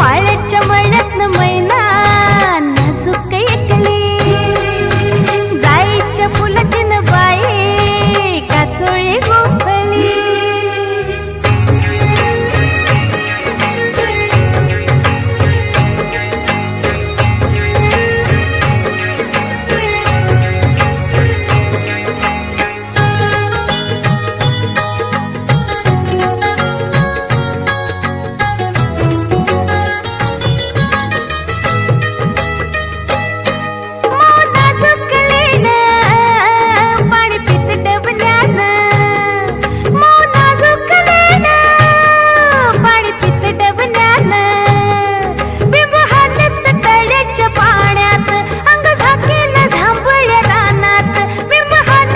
மழச்ச மழ நம்மை